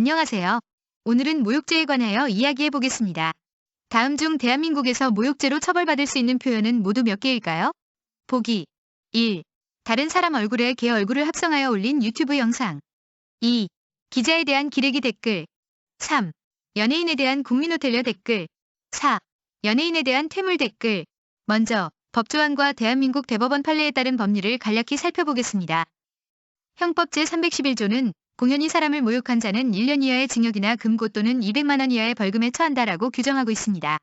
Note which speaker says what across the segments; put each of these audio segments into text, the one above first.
Speaker 1: 안녕하세요. 오늘은 모욕죄에 관하여 이야기해 보겠습니다. 다음 중 대한민국에서 모욕죄로 처벌받을 수 있는 표현은 모두 몇 개일까요? 보기 1. 다른 사람 얼굴에 개 얼굴을 합성하여 올린 유튜브 영상 2. 기자에 대한 기레기 댓글 3. 연예인에 대한 국민호텔려 댓글 4. 연예인에 대한 퇴물 댓글 먼저 법조안과 대한민국 대법원 판례에 따른 법리를 간략히 살펴보겠습니다. 형법 제311조는 공연히 사람을 모욕한 자는 1년 이하의 징역이나 금고 또는 200만원 이하의 벌금에 처한다라고 규정하고 있습니다.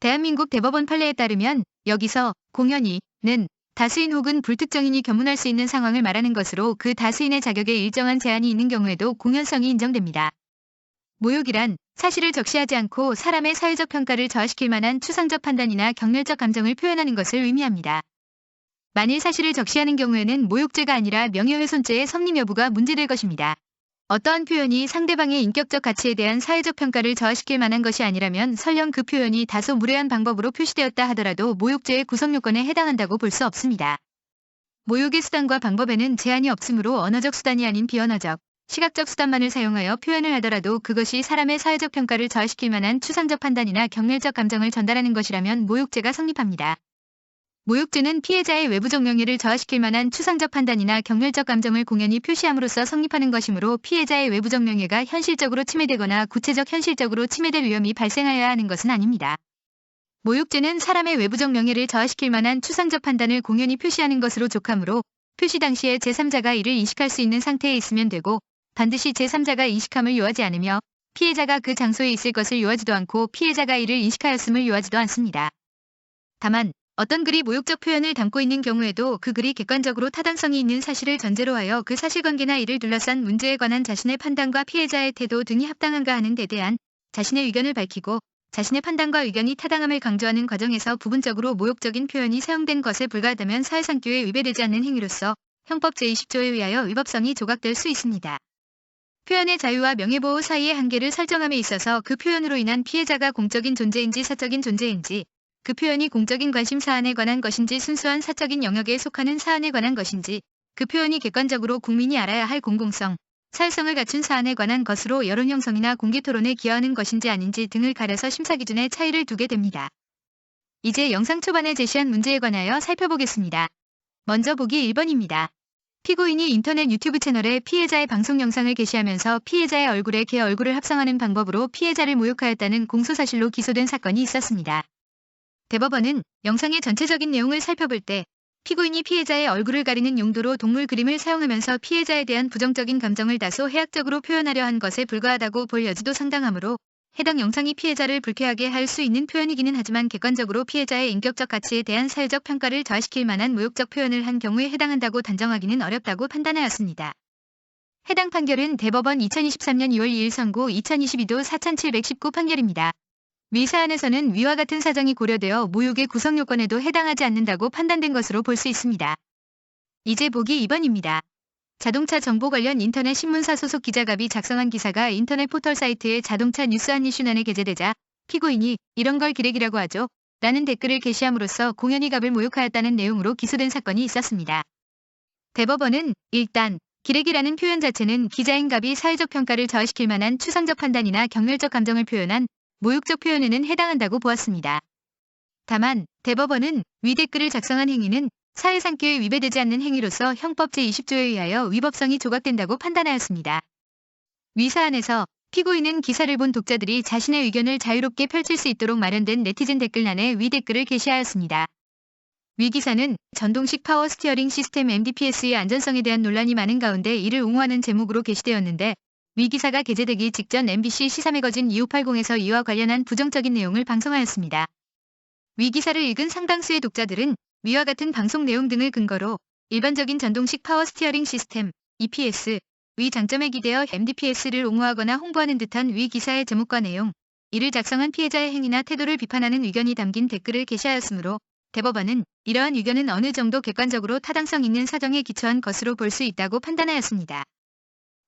Speaker 1: 대한민국 대법원 판례에 따르면 여기서 공연히는 다수인 혹은 불특정인이 견문할 수 있는 상황을 말하는 것으로 그 다수인의 자격에 일정한 제한이 있는 경우에도 공연성이 인정됩니다. 모욕이란 사실을 적시하지 않고 사람의 사회적 평가를 저하시킬 만한 추상적 판단이나 경멸적 감정을 표현하는 것을 의미합니다. 만일 사실을 적시하는 경우에는 모욕죄가 아니라 명예훼손죄의 성립 여부가 문제될 것입니다. 어떠한 표현이 상대방의 인격적 가치에 대한 사회적 평가를 저하시킬 만한 것이 아니라면 설령 그 표현이 다소 무례한 방법으로 표시되었다 하더라도 모욕죄의 구성 요건에 해당한다고 볼 수 없습니다. 모욕의 수단과 방법에는 제한이 없으므로 언어적 수단이 아닌 비언어적, 시각적 수단만을 사용하여 표현을 하더라도 그것이 사람의 사회적 평가를 저하시킬 만한 추상적 판단이나 경멸적 감정을 전달하는 것이라면 모욕죄가 성립합니다. 모욕죄는 피해자의 외부적 명예를 저하시킬 만한 추상적 판단이나 경멸적 감정을 공연히 표시함으로써 성립하는 것이므로 피해자의 외부적 명예가 현실적으로 침해되거나 구체적 현실적으로 침해될 위험이 발생하여야 하는 것은 아닙니다. 모욕죄는 사람의 외부적 명예를 저하시킬 만한 추상적 판단을 공연히 표시하는 것으로 족하므로 표시 당시에 제3자가 이를 인식할 수 있는 상태에 있으면 되고 반드시 제3자가 인식함을 요하지 않으며 피해자가 그 장소에 있을 것을 요하지도 않고 피해자가 이를 인식하였음을 요하지도 않습니다. 다만 어떤 글이 모욕적 표현을 담고 있는 경우에도 그 글이 객관적으로 타당성이 있는 사실을 전제로 하여 그 사실관계나 이를 둘러싼 문제에 관한 자신의 판단과 피해자의 태도 등이 합당한가 하는 데 대한 자신의 의견을 밝히고 자신의 판단과 의견이 타당함을 강조하는 과정에서 부분적으로 모욕적인 표현이 사용된 것에 불과하다면 사회상규에 위배되지 않는 행위로서 형법 제20조에 의하여 위법성이 조각될 수 있습니다. 표현의 자유와 명예보호 사이의 한계를 설정함에 있어서 그 표현으로 인한 피해자가 공적인 존재인지 사적인 존재인지 그 표현이 공적인 관심 사안에 관한 것인지 순수한 사적인 영역에 속하는 사안에 관한 것인지 그 표현이 객관적으로 국민이 알아야 할 공공성, 사회성을 갖춘 사안에 관한 것으로 여론 형성이나 공개 토론에 기여하는 것인지 아닌지 등을 가려서 심사 기준에 차이를 두게 됩니다. 이제 영상 초반에 제시한 문제에 관하여 살펴보겠습니다. 먼저 보기 1번입니다. 피고인이 인터넷 유튜브 채널에 피해자의 방송 영상을 게시하면서 피해자의 얼굴에 개 얼굴을 합성하는 방법으로 피해자를 모욕하였다는 공소사실로 기소된 사건이 있었습니다. 대법원은 영상의 전체적인 내용을 살펴볼 때 피고인이 피해자의 얼굴을 가리는 용도로 동물 그림을 사용하면서 피해자에 대한 부정적인 감정을 다소 해학적으로 표현하려 한 것에 불과하다고 볼 여지도 상당하므로 해당 영상이 피해자를 불쾌하게 할 수 있는 표현이기는 하지만 객관적으로 피해자의 인격적 가치에 대한 사회적 평가를 저하시킬 만한 모욕적 표현을 한 경우에 해당한다고 단정하기는 어렵다고 판단하였습니다. 해당 판결은 대법원 2023년 2월 2일 선고 2022도 4719 판결입니다. 위 사안에서는 위와 같은 사정이 고려되어 모욕의 구성 요건에도 해당하지 않는다고 판단된 것으로 볼 수 있습니다. 이제 보기 2번입니다. 자동차 정보 관련 인터넷 신문사 소속 기자갑이 작성한 기사가 인터넷 포털 사이트에 자동차 뉴스 한 이슈란에 게재되자 피고인이 이런 걸 기레기라고 하죠. 라는 댓글을 게시함으로써 공연히 갑을 모욕하였다는 내용으로 기소된 사건이 있었습니다. 대법원은 일단 기레기라는 표현 자체는 기자인 갑이 사회적 평가를 저하시킬 만한 추상적 판단이나 경멸적 감정을 표현한 모욕적 표현에는 해당한다고 보았습니다. 다만 대법원은 위 댓글을 작성한 행위는 사회상규에 위배되지 않는 행위로서 형법 제20조에 의하여 위법성이 조각된다고 판단하였습니다. 위 사안에서 피고인은 기사를 본 독자들이 자신의 의견을 자유롭게 펼칠 수 있도록 마련된 네티즌 댓글란에 위 댓글을 게시하였습니다. 위 기사는 전동식 파워 스티어링 시스템 MDPS의 안전성에 대한 논란이 많은 가운데 이를 옹호하는 제목으로 게시되었는데 위 기사가 게재되기 직전 MBC 시사매거진 2580에서 이와 관련한 부정적인 내용을 방송하였습니다. 위 기사를 읽은 상당수의 독자들은 위와 같은 방송 내용 등을 근거로 일반적인 전동식 파워 스티어링 시스템 EPS 위 장점에 기대어 MDPS를 옹호하거나 홍보하는 듯한 위 기사의 제목과 내용, 이를 작성한 피해자의 행위나 태도를 비판하는 의견이 담긴 댓글을 게시하였으므로 대법원은 이러한 의견은 어느 정도 객관적으로 타당성 있는 사정에 기초한 것으로 볼 수 있다고 판단하였습니다.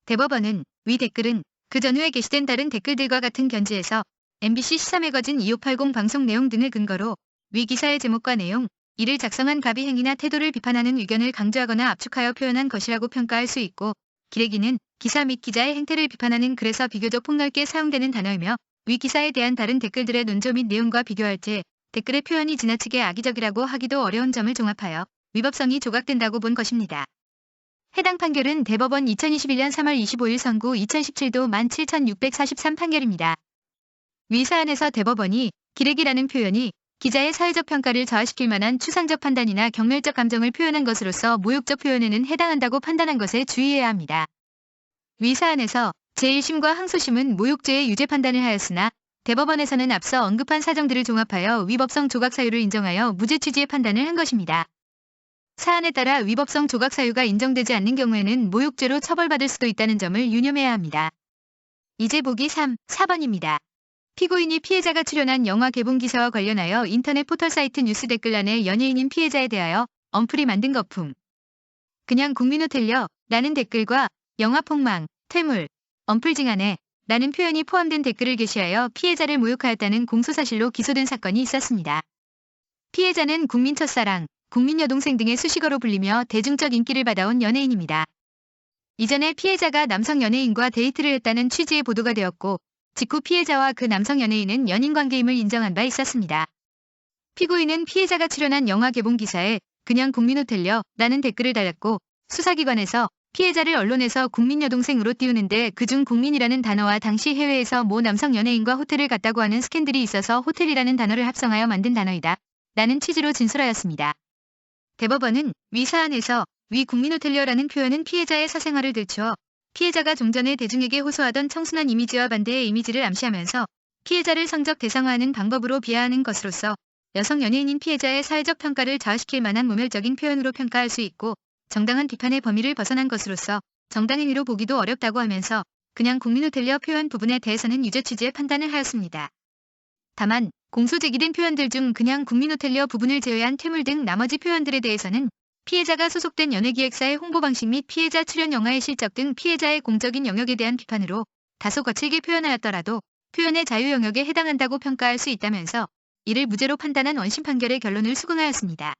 Speaker 1: 대법원은 위 댓글은 그 전후에 게시된 다른 댓글들과 같은 견지에서 MBC 시사매거진 2580 방송 내용 등을 근거로 위 기사의 제목과 내용, 이를 작성한 갑의 행위나 태도를 비판하는 의견을 강조하거나 압축하여 표현한 것이라고 평가할 수 있고 기레기는 기사 및 기자의 행태를 비판하는 글에서 비교적 폭넓게 사용되는 단어이며 위 기사에 대한 다른 댓글들의 논조 및 내용과 비교할 때 댓글의 표현이 지나치게 악의적이라고 하기도 어려운 점을 종합하여 위법성이 조각된다고 본 것입니다. 해당 판결은 대법원 2021년 3월 25일 선고 2017도 17,643 판결입니다. 위 사안에서 대법원이 기레기라는 표현이 기자의 사회적 평가를 저하시킬 만한 추상적 판단이나 경멸적 감정을 표현한 것으로서 모욕적 표현에는 해당한다고 판단한 것에 주의해야 합니다. 위 사안에서 제1심과 항소심은 모욕죄의 유죄 판단을 하였으나 대법원에서는 앞서 언급한 사정들을 종합하여 위법성 조각 사유를 인정하여 무죄 취지의 판단을 한 것입니다. 사안에 따라 위법성 조각 사유가 인정되지 않는 경우에는 모욕죄로 처벌받을 수도 있다는 점을 유념해야 합니다. 이제 보기 3, 4번입니다. 피고인이 피해자가 출연한 영화 개봉 기사와 관련하여 인터넷 포털 사이트 뉴스 댓글란에 연예인인 피해자에 대하여 언플이 만든 거품. 그냥 국민호 텔려 라는 댓글과 영화 폭망, 퇴물, 언플징안에 라는 표현이 포함된 댓글을 게시하여 피해자를 모욕하였다는 공소사실로 기소된 사건이 있었습니다. 피해자는 국민 첫사랑, 국민 여동생 등의 수식어로 불리며 대중적 인기를 받아온 연예인입니다. 이전에 피해자가 남성 연예인과 데이트를 했다는 취지의 보도가 되었고 직후 피해자와 그 남성 연예인은 연인 관계임을 인정한 바 있었습니다. 피고인은 피해자가 출연한 영화 개봉 기사에 그냥 국민 호텔려 라는 댓글을 달았고 수사기관에서 피해자를 언론에서 국민 여동생으로 띄우는데 그중 국민이라는 단어와 당시 해외에서 모 남성 연예인과 호텔을 갔다고 하는 스캔들이 있어서 호텔이라는 단어를 합성하여 만든 단어이다. 라는 취지로 진술하였습니다. 대법원은 위 사안에서 위 국민 호텔려라는 표현은 피해자의 사생활을 들추어 피해자가 종전에 대중에게 호소하던 청순한 이미지와 반대의 이미지를 암시하면서 피해자를 성적 대상화하는 방법으로 비하하는 것으로서 여성 연예인인 피해자의 사회적 평가를 저하시킬 만한 모멸적인 표현으로 평가할 수 있고 정당한 비판의 범위를 벗어난 것으로서 정당행위로 보기도 어렵다고 하면서 그냥 국민 호텔려 표현 부분에 대해서는 유죄 취지의 판단을 하였습니다. 다만 공소 제기된 표현들 중 그냥 국민 호텔려 부분을 제외한 퇴물 등 나머지 표현들에 대해서는 피해자가 소속된 연예기획사의 홍보 방식 및 피해자 출연 영화의 실적 등 피해자의 공적인 영역에 대한 비판으로 다소 거칠게 표현하였더라도 표현의 자유 영역에 해당한다고 평가할 수 있다면서 이를 무죄로 판단한 원심 판결의 결론을 수긍하였습니다.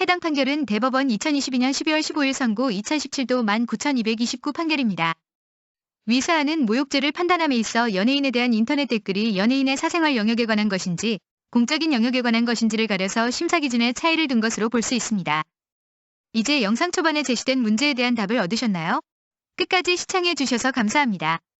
Speaker 1: 해당 판결은 대법원 2022년 12월 15일 선고 2017도 19,229 판결입니다. 위 사안은 모욕죄를 판단함에 있어 연예인에 대한 인터넷 댓글이 연예인의 사생활 영역에 관한 것인지 공적인 영역에 관한 것인지를 가려서 심사 기준에 차이를 둔 것으로 볼 수 있습니다. 이제 영상 초반에 제시된 문제에 대한 답을 얻으셨나요? 끝까지 시청해 주셔서 감사합니다.